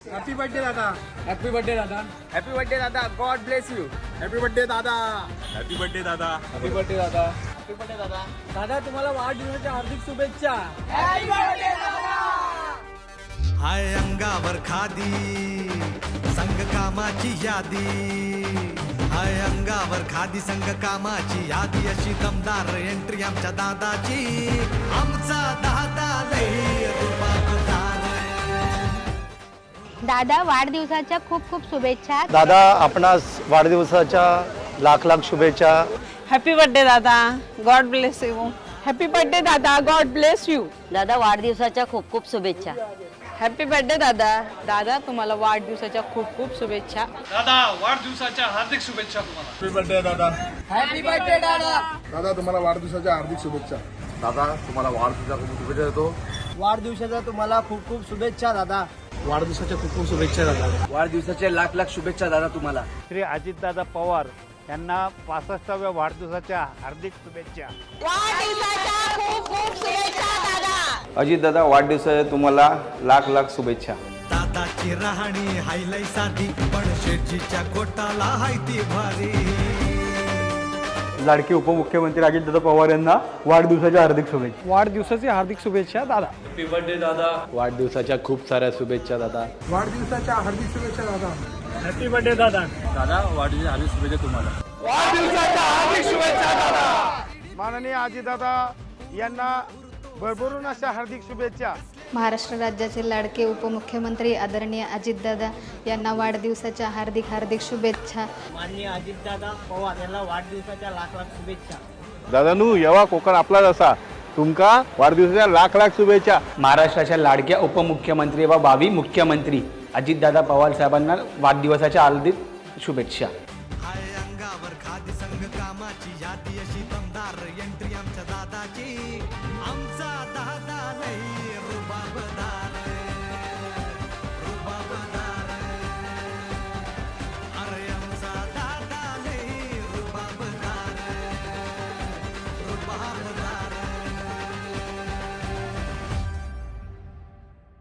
Happy birthday दादा happy birthday दादा happy birthday दादा God bless you happy birthday दादा हॅपी बर्थडे दादा हॅपी बर्थडे दादा हॅपी बर्थडे दादा दादा तुम्हाला वाढदिवसाच्या हार्दिक शुभेच्छा. हाय अंगावर खादी संग कामाची यादी. हाय अंगावर खादी संग कामाची यादी. अशी दमदार एंट्री आमच्या दादाची. आमचा दादा लई. दादा वाढदिवसाच्या खूप खूप शुभेच्छा. दादा आपणास वाढदिवसाच्या लाख लाख शुभेच्छा. हॅपी बर्थडे दादा. God bless you happy birthday दादा. गॉड ब्लेस यू दादा वाढदिवसाच्या खूप खूप शुभेच्छा. हॅपी बर्थडे दादा. दादा तुम्हाला वाढदिवसाच्या खूप खूप शुभेच्छा. दादा वाढदिवसाच्या हार्दिक शुभेच्छा तुम्हाला. हॅपी बर्थडे दादा. हॅपी बर्थडे दादा. दादा तुम्हाला वाढदिवसाच्या हार्दिक शुभेच्छा. दादा तुम्हाला वाढदिवसाच्या खूप शुभेच्छा देतो. वाढदिवसाच्या तुम्हाला खूप खूप शुभेच्छा दादा. वाढदिवसाच्या खूप खूप शुभेच्छा दादा. वाढदिवसाचे लाख लाख शुभेच्छा दादा तुम्हाला. श्री अजितदादा पवार यांना पासष्टाव्या वाढदिवसाच्या हार्दिक शुभेच्छा. अजितदादा वाढदिवसाच्या तुम्हाला लाख लाख शुभेच्छा. दादाची राहणी हायलाई साधी पण शेठजीच्या कोटाला हाय ती भारी. लाडके उपमुख्यमंत्री अजितदादा पवार यांना वाढदिवसाच्या हार्दिक शुभेच्छा. वाढदिवसाची हार्दिक शुभेच्छा दादा. वाढदिवसाच्या खूप साऱ्या शुभेच्छा दादा. वाढदिवसाच्या हार्दिक शुभेच्छा दादा. हॅपी बर्थडे दादा. दादा वाढदिवसाच्या हार्दिक शुभेच्छा तुम्हाला. माननीय अजितदादा यांना भरभरून अशा हार्दिक शुभेच्छा. महाराष्ट्र राज्याचे लाडके उपमुख्यमंत्री आदरणीय अजितदादा यांना वाढदिवसाच्या हार्दिक हार्दिक शुभेच्छा. माननीय अजितदादा पवार यांना वाढदिवसाच्या लाख लाख शुभेच्छा. दादानू येवा कोकण आपलाच असा. तुमका वाढदिवसाच्या लाख लाख शुभेच्छा. महाराष्ट्राच्या लाडक्या उपमुख्यमंत्री व भावी मुख्यमंत्री अजितदादा पवार साहेबांना वाढदिवसाच्या हार्दिक शुभेच्छा. अंगावर खादी संग कामाची यादी अशी दमदार एंट्री आमच्या दादाची.